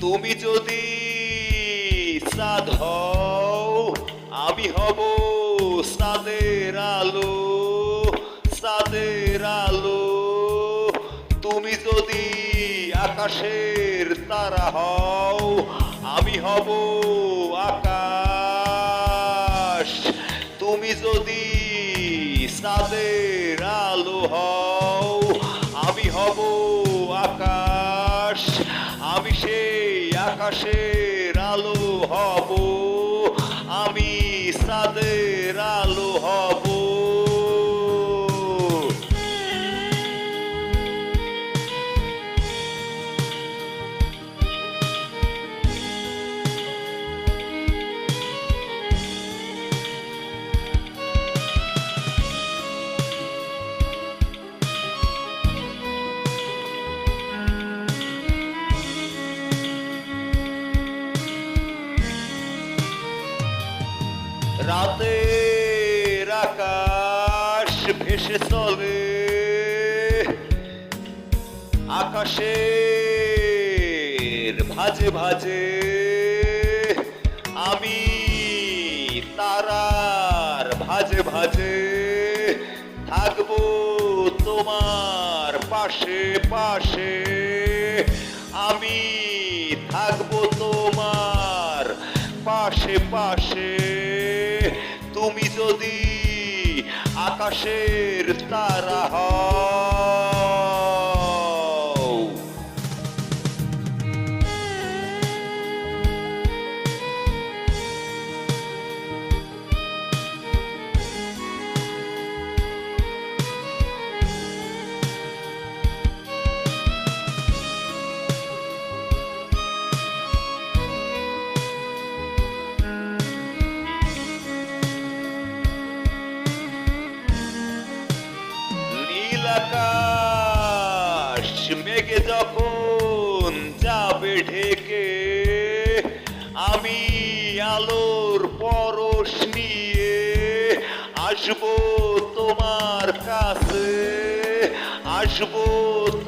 তুমি যদি সাদ আমি হব সাদের আলো সাদের আলো। তুমি যদি আকাশের তারা হও, আমি হব আকাশ। তুমি যদি সাদের আলো হও, আমি হব আকাশ। আমি সেই আকাশের আলো হব রাতের আকাশ ভেসে চলে। আকাশের ভাজে ভাজে আমি তারার ভাজে ভাজে থাকব তোমার পাশে পাশে। আমি থাকব তোমার পাশে পাশে। যদি আকাশের তারা হও আকাশ মেঘে যখন যাবে ঢেকে, আমি আলোর পরশ নিয়ে আসব তোমার কাছে, আসব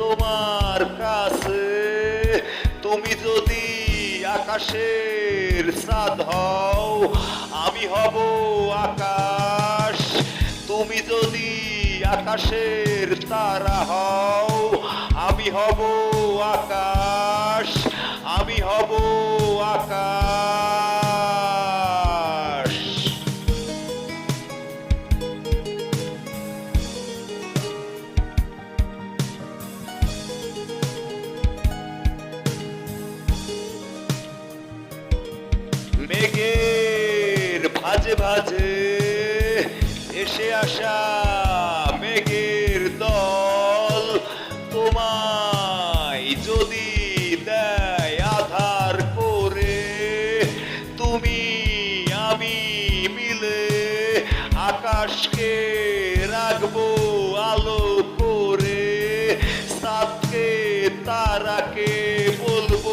তোমার কাছে। তুমি যদি আকাশের সাদ হও, আমি হব আকাশ। তুমি যদি আকাশের তারা হও। আমি হব আকাশ আমি হব আকাশ। মেঘের ভাজে ভাজে এসে আসা মেঘের দল। তোমায় যদি দেয় আধার করে, তুমি, আমি মিলে আকাশকে রাখব আলো করে। সাতকে, তারাকে বলব,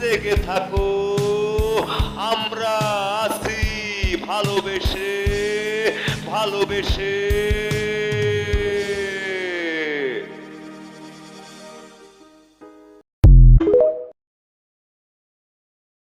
জেগে থাকো। আমরা আছি ভালোবেসে ভালোবেসে।